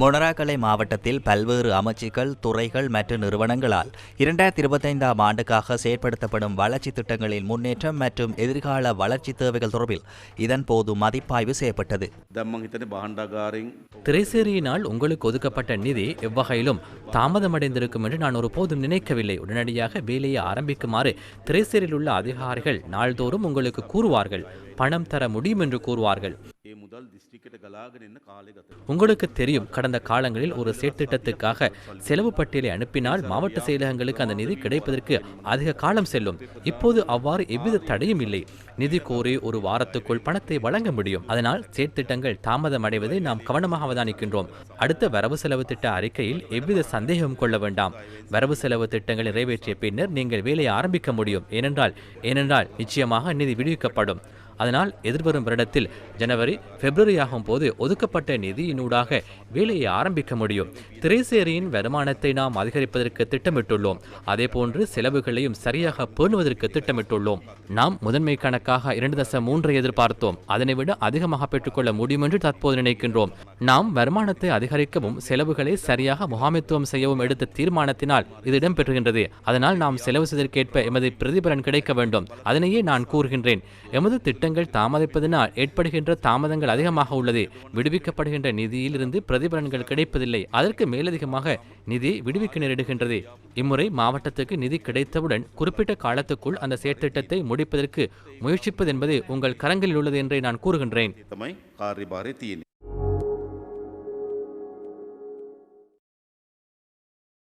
மொனராகலை மாவட்டத்தில் பல்வேறு அமைச்சுக்கள் துறைகள் மற்றும் நிறுவனங்களால் இரண்டாயிரத்தி இருபத்தைந்தாம் ஆண்டுக்காக செயற்படுத்தப்படும் வளர்ச்சி திட்டங்களின் முன்னேற்றம் மற்றும் எதிர்கால வளர்ச்சி தேவைகள் தொடர்பில் இதன் போது மதிப்பாய்வு செய்யப்பட்டது. திரைசேரியினால் உங்களுக்கு ஒதுக்கப்பட்ட நிதி எவ்வகையிலும் தாமதமடைந்திருக்கும் என்று நான் ஒருபோதும் நினைக்கவில்லை. உடனடியாக வேலையை ஆரம்பிக்குமாறு திரைசேரியில் உள்ள அதிகாரிகள் நாள்தோறும் உங்களுக்கு கூறுவார்கள். பணம் தர முடியும் என்று கூறுவார்கள். உங்களுக்கு தெரியும் கடந்த காலங்களில் ஒரு செயற்திட்டத்துக்காக செலவு பட்டியலை அனுப்பினால் மாவட்ட செயலகங்களுக்கு அந்த நிதி கிடைப்பதற்கு அதிக காலம் செல்லும். இப்போது அவ்வாறு எவ்வித தடையும் இல்லை. நிதி கோரி ஒரு வாரத்துக்குள் பணத்தை வழங்க முடியும். அதனால் செயற்திட்டங்கள் தாமதம் அடைவதை நாம் கவனமாக அவதானிக்கின்றோம். அடுத்த வரவு செலவு திட்ட அறிக்கையில் எவ்வித சந்தேகம் கொள்ள வேண்டாம். வரவு செலவு திட்டங்கள் நிறைவேற்றிய பின்னர் நீங்கள் வேலையை ஆரம்பிக்க முடியும். ஏனென்றால் ஏனென்றால் நிச்சயமாக நிதி விடுவிக்கப்படும். அதனால் எதிர்வரும் வருடத்தில் ஜனவரி பிப்ரவரி ஆகும் போது ஒதுக்கப்பட்ட நிதியினூடாக வேலையை ஆரம்பிக்க முடியும். திரைசேரியின் வருமானத்தை நாம் அதிகரிப்பதற்கு திட்டமிட்டுள்ளோம். அதேபோன்று செலவுகளையும் சரியாக பேணுவதற்கு திட்டமிட்டுள்ளோம். நாம் முதன்மை கணக்காக இரண்டு தசம் மூன்றை எதிர்பார்த்தோம். அதனை விட அதிகமாக பெற்றுக்கொள்ள முடியும் என்று தற்போது நினைக்கின்றோம். நாம் வருமானத்தை அதிகரிக்கவும் செலவுகளை சரியாக முகாமைத்துவம் செய்யவும் எடுத்த தீர்மானத்தினால் இது இடம்பெறுகின்றது. அதனால் நாம் செலவு செய்ததற்கேற்ப எமது பிரதிபலன் கிடைக்க வேண்டும். அதனையே நான் கூறுகின்றேன். எமது திட்டங்கள் தாமதிப்பதனால் ஏற்படுகின்ற தாமதங்கள் அதிகமாக உள்ளது. விடுவிக்கப்படுகின்ற நிதியிலிருந்து பிரதிபலன்கள் கிடைப்பதில்லை. அதற்கு மேலதிகமாக நிதி விடுவிக்க நேரிடுகின்றது. இம்முறை மாவட்டத்துக்கு நிதி கிடைத்தவுடன் குறிப்பிட்ட காலத்துக்குள் அந்த செயற்திட்டத்தை முடிப்பதற்கு முயற்சிப்பது என்பது உங்கள் கரங்களில் உள்ளது என்றே நான் கூறுகின்றேன்.